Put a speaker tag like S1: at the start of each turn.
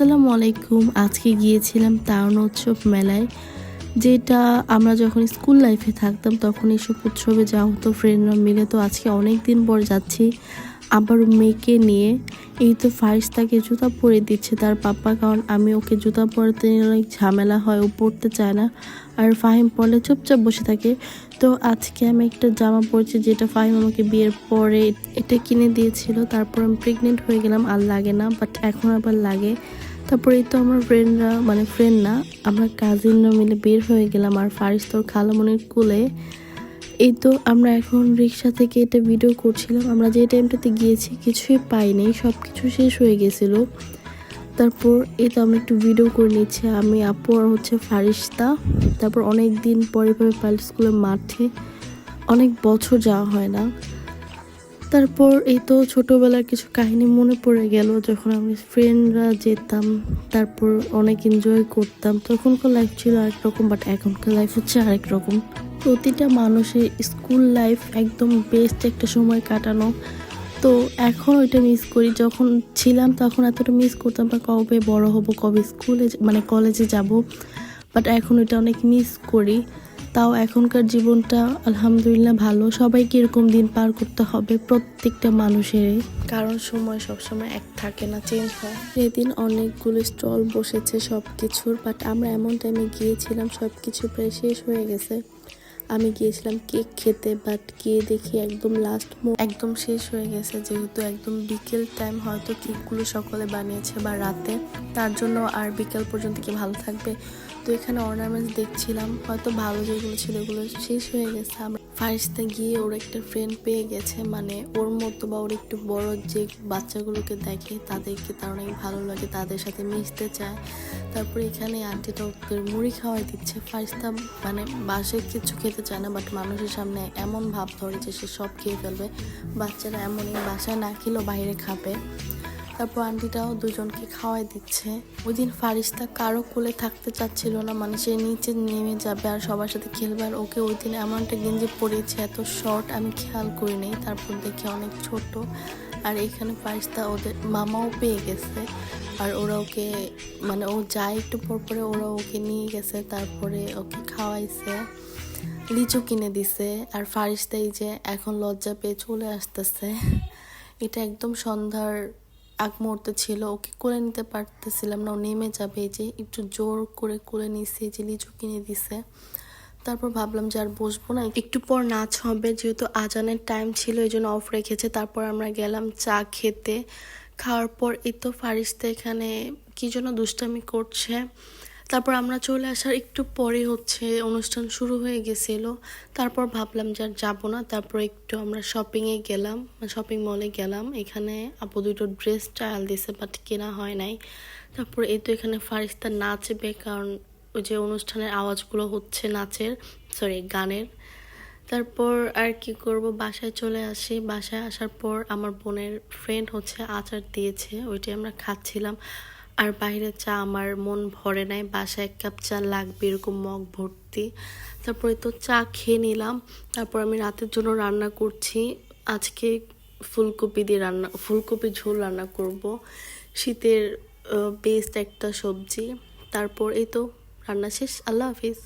S1: আসসালামু আলাইকুম। আজকে গিয়েছিলাম তারণ উৎসব মেলায়, যেটা আমরা যখন স্কুল লাইফে থাকতাম তখন এইসব উৎসবে যাওয়া হতো, ফ্রেন্ডরা মিলে। তো আজকে অনেক দিন পর যাচ্ছি আবার মেয়েকে নিয়ে। এই তো ফারিস তাকে জুতা পরে দিচ্ছে তার পাপ্পা কারণ আমি ওকে জুতা পরতে অনেক ঝামেলা হয়, ও পরতে চায় না। আর ফাহিম পরলে চুপচাপ বসে থাকে। তো আজকে আমি একটা জামা পরেছি যেটা ফাহিম আমাকে বিয়ের পরে এটা কিনে দিয়েছিল। তারপর আমি প্রেগনেন্ট হয়ে গেলাম, আর লাগে না বাট এখন আবার লাগে। তারপরে তো আমার ফ্রেন্ডরা মানে ফ্রেন্ড না আমরা কাজিনরা মিলে বের হয়ে গেলাম আর ফারিস তোর খালামনির কুলে। এই তো আমরা এখন রিক্সা থেকে এটা ভিডিও করছিলাম। আমরা যে টাইমটাতে গিয়েছি কিছুই পাইনি সব কিছু শেষ হয়ে গেছিল। তারপর এই তো আমরা একটু ভিডিও করে নিচ্ছি। আমি, আপু আর হচ্ছে ফারিস্তা। তারপর অনেক দিন পরে পরে পাইলট স্কুলের মাঠে, অনেক বছর যাওয়া হয় না। তারপর এই তো ছোটোবেলার কিছু কাহিনী মনে পড়ে গেল, যখন আমি ফ্রেন্ডরা যেতাম, তারপর অনেক এনজয় করতাম। তখনকার লাইফ ছিল আরেক রকম বাট এখনকার লাইফ হচ্ছে আরেক রকম প্রতিটা মানুষের স্কুল লাইফ একদম বেস্ট একটা সময় কাটানো। তো এখন ওইটা মিস করি। যখন ছিলাম তখন এতটা মিস করতাম বা কবে বড় হব, কবে স্কুলে মানে কলেজে যাব। বাট এখন ওইটা অনেক মিস করি। তাও এখনকার জীবনটা আলহামদুলিল্লাহ ভালো। সবাইকে এরকম দিন পার করতে হবে প্রত্যেকটা মানুষেরই। কারণ সময় সবসময় এক থাকে না চেঞ্জ হয়। সেদিন অনেকগুলো স্টল বসেছে সব কিছুর বাট আমরা এমন টাইমে গিয়েছিলাম সব কিছু প্রায় শেষ হয়ে গেছে। আমি গিয়েছিলাম কেক খেতে বাট গিয়ে দেখি একদম লাস্ট একদম শেষ হয়ে গেছে, যেহেতু একদম বিকেল টাইম হয়তো কেকগুলো সকলে বানিয়েছে বা রাতে। তার জন্য আর বিকেল পর্যন্ত কি ভালো থাকবে? তো এখানে অর্নামেন্টস দেখছিলাম। হয়তো ভালো যেগুলো ছিল এগুলো শেষ হয়ে গেছে। আমরা ফার্স্টে গিয়ে ওর একটা ফ্রেন্ড পেয়ে গেছে। মানে ওর মতো বা ওর একটু বড় যে বাচ্চাগুলোকে দেখে, তাদেরকে তার অনেক ভালো লাগে, তাদের সাথে মিশতে চায়। তারপরে এখানে আন্টিটা ওদের মুড়ি খাওয়াই দিচ্ছে। ফার্স্টটা মানে বাসে কিছু খেতে চায় না বাট মানুষের সামনে এমন ভাব ধরে যে সে সব খেয়ে ফেলবে। বাচ্চারা এমনই বাসায় না খেলেও বাইরে খাবে। তারপর আন্টিটাও দুজনকে খাওয়াই দিচ্ছে। ওই দিন ফারিস্তা কারও কোলে থাকতে চাচ্ছিল না মানে সে নিচে নেমে যাবে আর সবার সাথে খেলবে। আর ওকে ওই দিন এমন একটা গেঞ্জি পরিয়েছে, এত শর্ট, আমি খেয়াল করি করিনি। তারপর দেখি অনেক ছোট। আর এখানে ফারিস্তা ওদের মামাও পেয়ে গেছে। আর ওরা ওকে মানে ও যায় একটু পর পরে ওরা ওকে নিয়ে গেছে, তারপরে ওকে খাওয়াইছে। লিচু কিনে দিছে। আর ফারিস্তা এই যে এখন লজ্জা পেয়ে চলে আসতেছে। এটা একদম সন্ধ্যার আগ মুহূর্তে ছিল, ওকে কোলে নিতে পারতেছিলাম না। ও নেমে যাবে, যে একটু জোর করে কোলে নিছে, যে লিচু কিনে দিছে। তারপর ভাবলাম যে আর বসবো না, একটু পর নাচ হবে, যেহেতু আজানের টাইম ছিল, এই জন্য অফ রেখেছে। তারপর আমরা গেলাম চা খেতে। খাওয়ার পর এই তো ফারিস্তা এখানে কী জন্য দুষ্টামি করছে। তারপর আমরা চলে আসার একটু পরে হচ্ছে অনুষ্ঠান শুরু হয়ে গেছিল। তারপর ভাবলাম যে আর যাব না। তারপর একটু আমরা শপিংয়ে গেলাম শপিং মলে গেলাম। এখানে আপু দুটো ড্রেস ট্রায়াল দিছে বাট কেনা হয় নাই। তারপর এই তো এখানে ফারিস্তা নাচবে, কারণ ওই যে অনুষ্ঠানের আওয়াজগুলো হচ্ছে নাচের সরি গানের। তারপর আর কি করব? বাসায় চলে আসি। বাসায় আসার পর আমার বোনের ফ্রেন্ড হচ্ছে আচার দিয়েছে, ওইটাই আমরা খাচ্ছিলাম। আর বাইরে চা আমার মন ভরে নাই, বাসায় এক কাপ চা লাগবে এরকম মগ ভর্তি। তারপরে তো চা খেয়ে নিলাম, তারপর আমি রাতের জন্য রান্না করছি। আজকে ফুলকপি দিয়ে রান্না, ফুলকপি ঝোল রান্না করব। শীতের বেস্ট একটা সবজি। তারপর এই তো, রান্না শেষ, আল্লাহ হাফিজ।